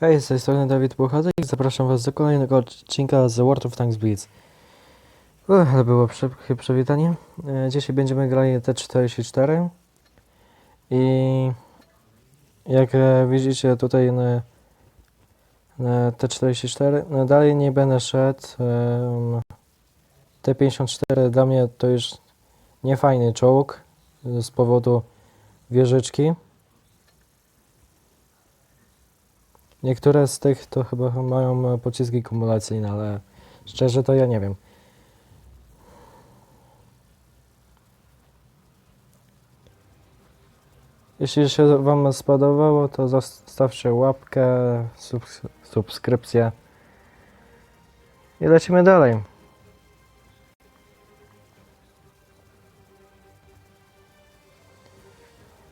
Hej, z tej strony Dawid Buchatek zapraszam was do kolejnego odcinka z World of Tanks Blitz. Uch, ale było szybkie przywitanie. E, Dzisiaj będziemy grali T44 i jak e, widzicie tutaj na, na T44, no dalej nie będę szedł. em, T54 dla mnie to już niefajny czołg z powodu wieżyczki. Niektóre z tych to chyba mają e, pociski kumulacyjne, ale szczerze to ja nie wiem. Jeśli się Wam spodobało, to zostawcie łapkę, subs subskrypcję i lecimy dalej.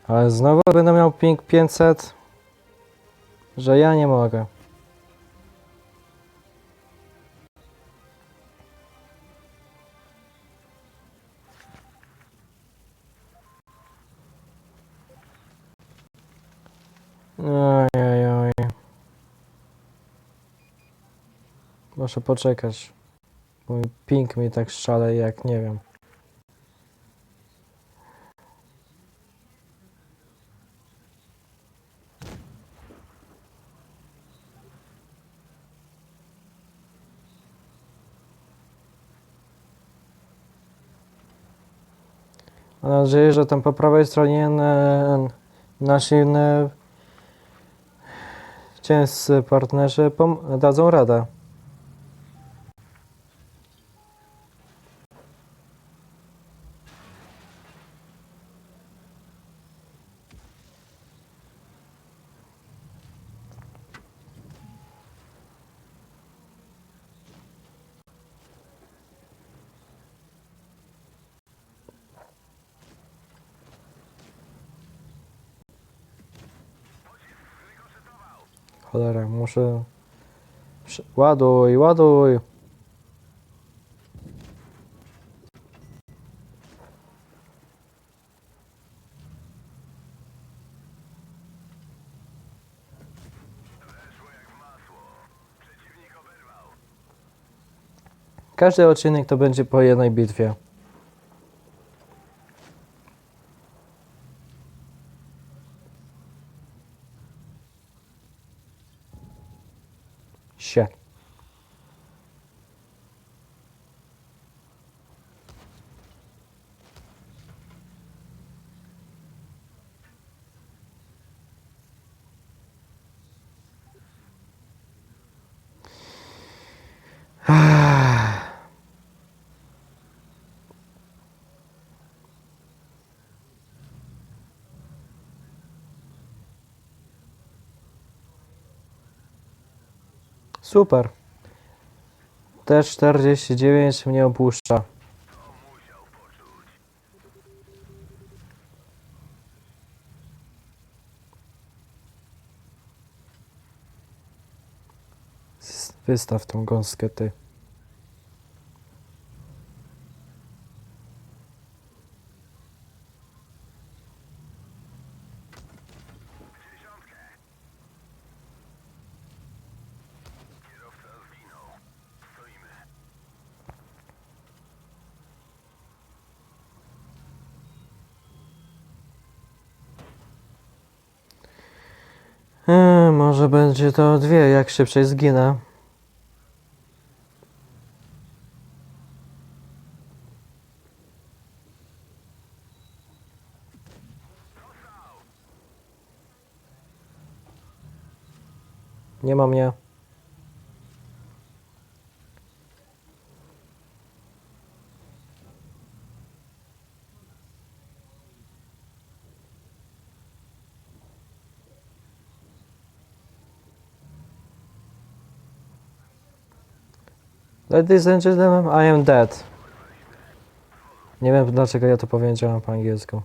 Ale znowu będę miał ping 500 że ja nie mogę. Ojej, oj. Muszę poczekać. Mój ping mi tak szale jak nie wiem. Mam nadzieję, że tam po prawej stronie e, nasi e, ciężcy partnerzy dadzą radę. Cholera, muszę... Ładuj, ładuj! Każdy odcinek to będzie po jednej bitwie. Shell. Super. T49 mnie opuszcza. Wystaw tą gąskę ty. Eee, może będzie to dwie, jak szybciej zginę. Nie ma mnie. Ladies and gentlemen, I am dead. Nie wiem dlaczego ja to powiedziałem po angielsku.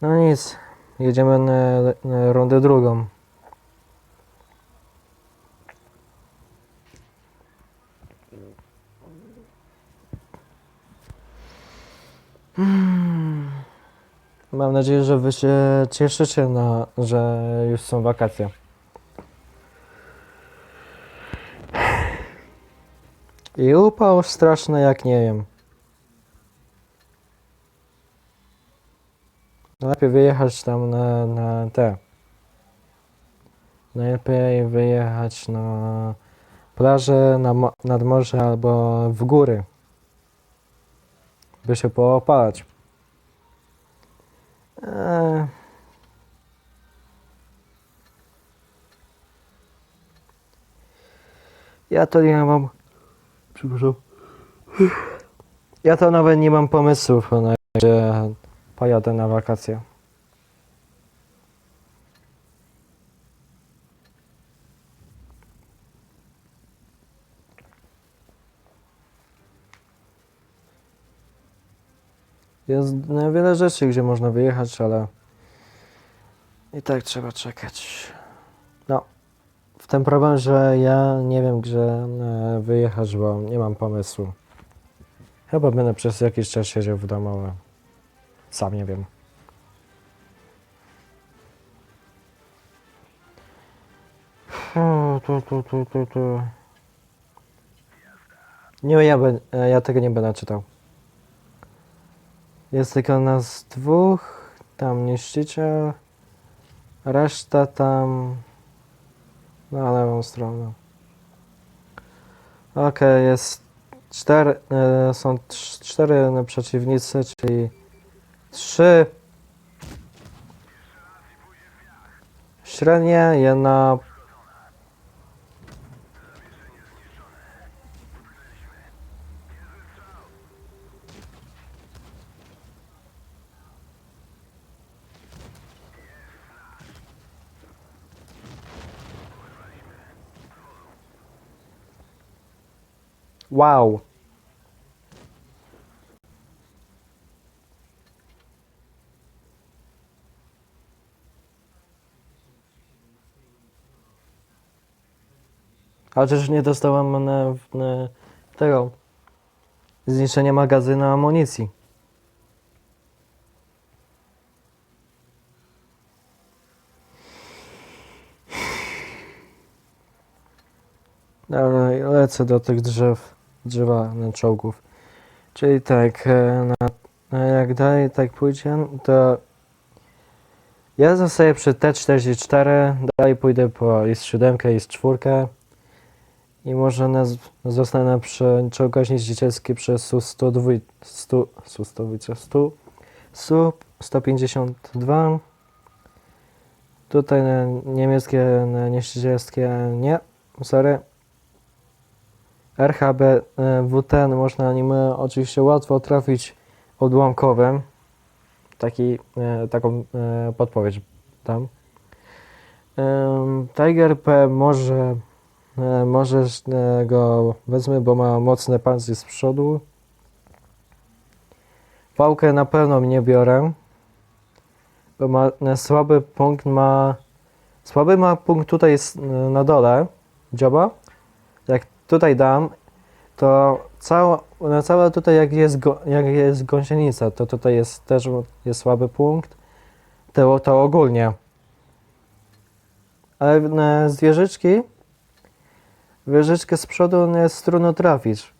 No nic, jedziemy na, na rundę drugą. Mm. Mam nadzieję, że wy się cieszycie, na, że już są wakacje. I upał straszny jak nie wiem. Lepiej wyjechać tam na, na te. Najlepiej wyjechać na plażę, na, nad morze albo w góry. By się poopalać. Eee. Ja to nie mam. Przepraszam. Ja to nawet nie mam pomysłów na gdzie pojadę na wakacje. Jest wiele rzeczy, gdzie można wyjechać, ale i tak trzeba czekać. W ten problem, że ja nie wiem, gdzie e, wyjechać, bo nie mam pomysłu. Chyba będę przez jakiś czas siedział w domu, ale sam nie wiem. Tu, tu, tu, tu, tu. Nie, ja, be, ja tego nie będę czytał. Jest tylko nas dwóch, tam niszczyciel, reszta tam na lewą stronę. Okej, jest cztery, e, są cztery przeciwnicy, czyli trzy średnie, jedna Wow. Chociaż nie dostałem na, na tego zniszczenia magazynu amunicji. Ale lecę do tych drzew, drzewa czołgów. Czyli tak, e, na, na jak dalej tak pójdzie, to ja zostaję przy T44, dalej pójdę po IS-7, IS-4 i może nas, zostanę przy czołgach niszczycielskich przy Su-102, Su, Su-102, Su, Su-152. Tutaj na niemieckie niszczycielskie nie, sorry. RHB e, W10 można nim e, oczywiście łatwo trafić odłamkowym. Taki, e, taką podpowiedź. Em, Tiger P może, może go wezmę, bo ma mocne pancerz z przodu. Pałkę na pewno nie biorę, bo ma słaby punkt ma słaby ma punkt tutaj na dole dzioba. Tutaj dam, to cała, na całe tutaj jak jest, jak jest gąsienica, to tutaj jest też jest słaby punkt. To, to ogólnie. Ale z wieżyczki, wieżyczkę z przodu jest trudno trafić.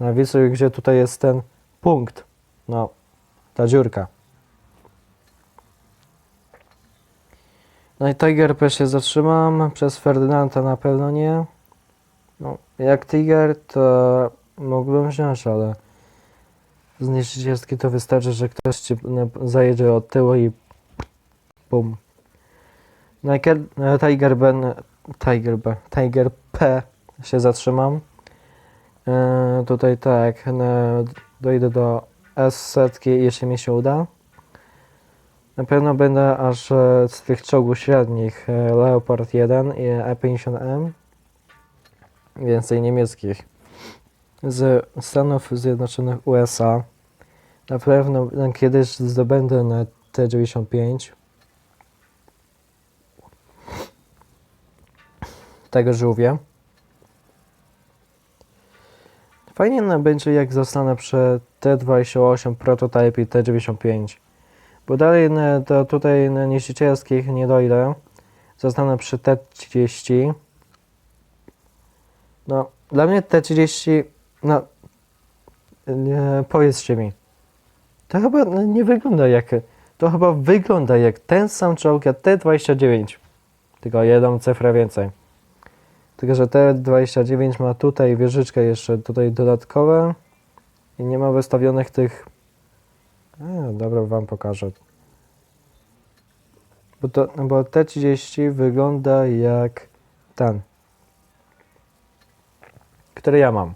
Na widzę, gdzie tutaj jest ten punkt. No, ta dziurka. No i Tiger P się zatrzymam, przez Ferdynanda na pewno nie. No, jak Tiger to mógłbym wziąć, ale z niszczycielski to wystarczy, że ktoś ci zajedzie od tyłu i bum. Tiger B, Tiger B, Tiger P się zatrzymam. E, tutaj tak, dojdę do S setki, jeśli mi się uda. Na pewno będę aż e, z tych czołgów średnich e, Leopard 1 i E50M więcej niemieckich z Stanów Zjednoczonych USA. Na pewno kiedyś zdobędę na T95 tego żółwia. Fajnie no będzie jak zostanę przy T28 prototype i T95. Bo dalej to tutaj na niszczycielskich nie dojdę. Zostanę przy T30. No, dla mnie T30 No, nie, powiedzcie mi. To chyba no, nie wygląda jak. To chyba wygląda jak ten sam czołg jak T29. Tylko jedną cyfrę więcej. Tylko, że T29 ma tutaj wieżyczkę jeszcze tutaj dodatkowe i nie ma wystawionych tych. E, dobra, wam pokażę. Bo, to, bo T30 wygląda jak ten, który ja mam.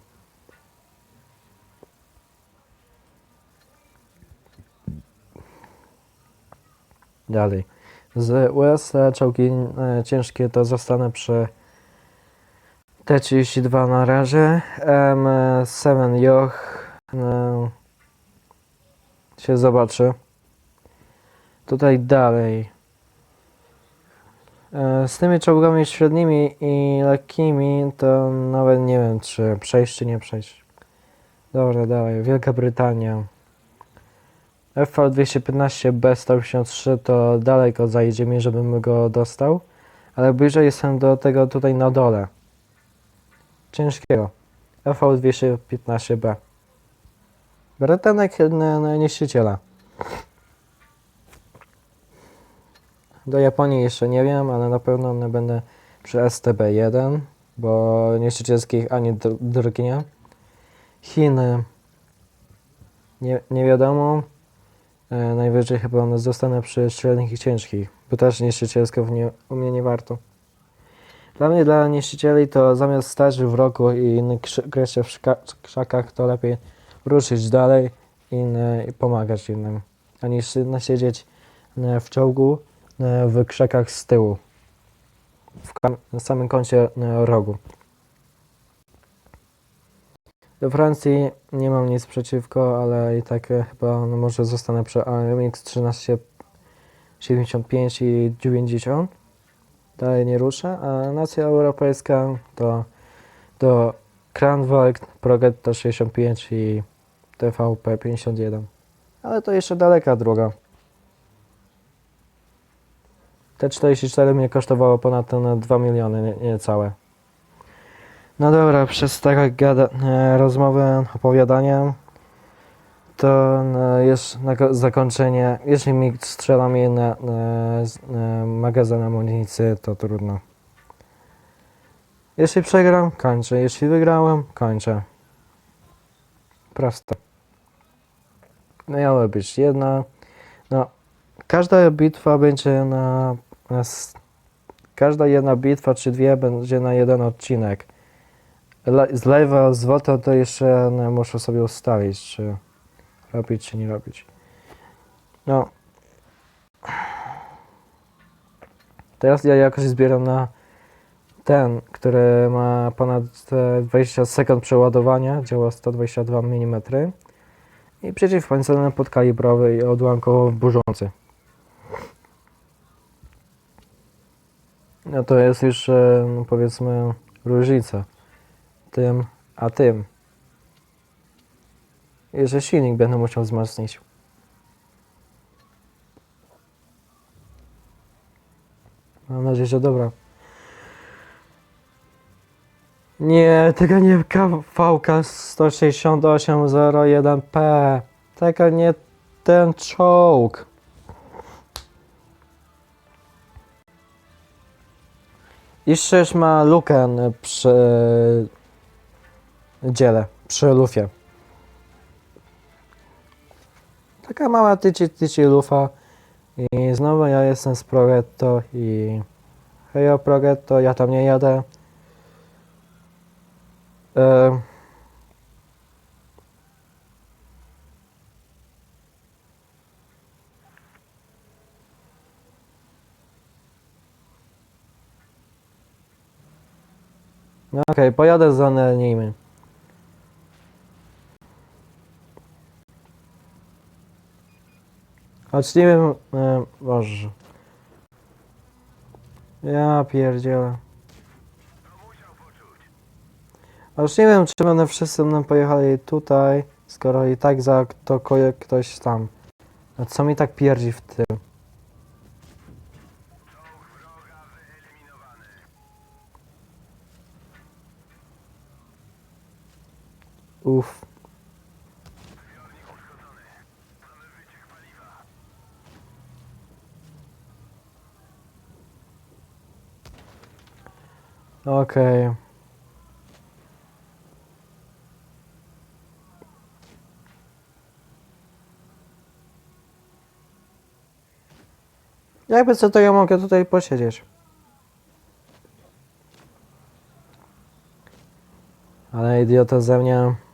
Dalej. Z US czołgi e, ciężkie to zostanę przy T32 na razie. M7 Joch e, się zobaczy. Tutaj dalej. E, Z tymi czołgami średnimi i lekkimi to nawet nie wiem czy przejść czy nie przejść. Dobra, dalej. Wielka Brytania. FV215 B183 to daleko zajdzie mi, żebym go dostał, ale bliżej jestem do tego tutaj na dole. Ciężkiego. FV215B. Bretanek na, na niszczyciela. Do Japonii jeszcze nie wiem, ale na pewno nie będę przy STB1, bo niszczycielskich ani dr- drugi nie. Chiny. Nie, nie wiadomo. E, najwyżej chyba one zostanę przy średnich i ciężkich, bo też niszczycielsków nie, u mnie nie warto. Dla mnie, dla niszczycieli, to zamiast stać w roku i kryć się w krzakach, to lepiej ruszyć dalej i, i pomagać innym, a niż siedzieć e, w czołgu w krzakach z tyłu, w samym końcu e, rogu. Do Francji nie mam nic przeciwko, ale i tak e, chyba no może zostanę przy AMX 1375 i 90. Dalej nie ruszę, a nacja europejska to do Kranwald, Progetto 65 i TVP 51. Ale to jeszcze daleka droga. Te 44 mnie kosztowało ponad te 2 miliony, nie- niecałe. No dobra, przez takie gada, e, rozmowę, opowiadania, to no, jest na ko- zakończenie. Jeśli mi strzela mi na, na z- na magazyn amunicji, to trudno. Jeśli przegram, kończę. Jeśli wygrałem, kończę. Proste. Miała być jedna. No, każda bitwa będzie na, na. Każda jedna bitwa czy dwie będzie na jeden odcinek. Z lewa, z wota to jeszcze muszę sobie ustalić, czy robić, czy nie robić. No. Teraz ja jakoś zbieram na ten, który ma ponad e, 20 sekund przeładowania, działa 122 mm i przeciwpancerny podkalibrowy i odłamkowo burzący. No to jest już e, no powiedzmy różnica tym, a tym. Że silnik będę musiał wzmocnić. Mam nadzieję, że dobra. Nie, tego nie VK 16801P. Tego nie ten czołg. I szysz ma lukę przy dziele, przy lufie. Taka mała tyci tyci lufa. I znowu ja jestem z Progetto i hejo Progetto, ja tam nie jadę. E, No okej, pojadę za Nelnijmy. Choć nie wiem, e, Boże. Ja pierdzielę. Aż nie wiem, czy będę wszyscy mną pojechali tutaj, skoro i tak za to ktoś tam. A co mi tak pierdzi w tym? Uff. Okej. Jakby co to ja mogę tutaj posiedzieć. Ale idiota ze mnie.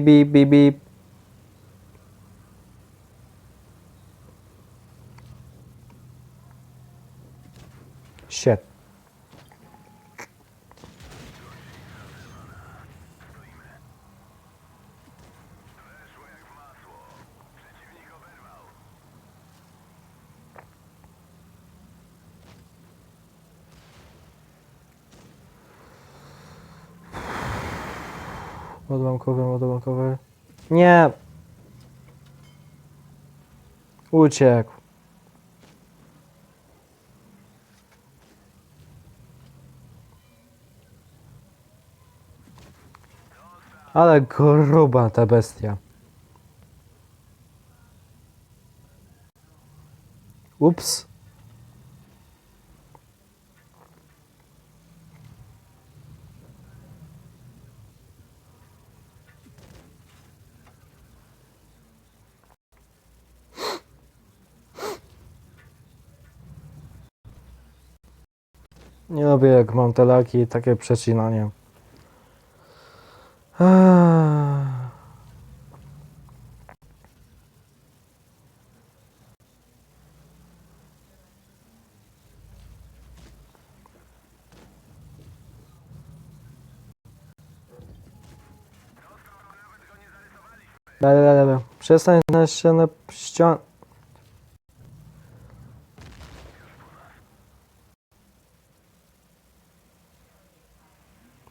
Beep, beep, beep, beep. Shit. Odłamkowy, odłamkowy. Nie! Uciekł. Ale gruba ta bestia. Ups. Lubię jak mam te laki takie przecinanie. Przestań na ścianę ścian...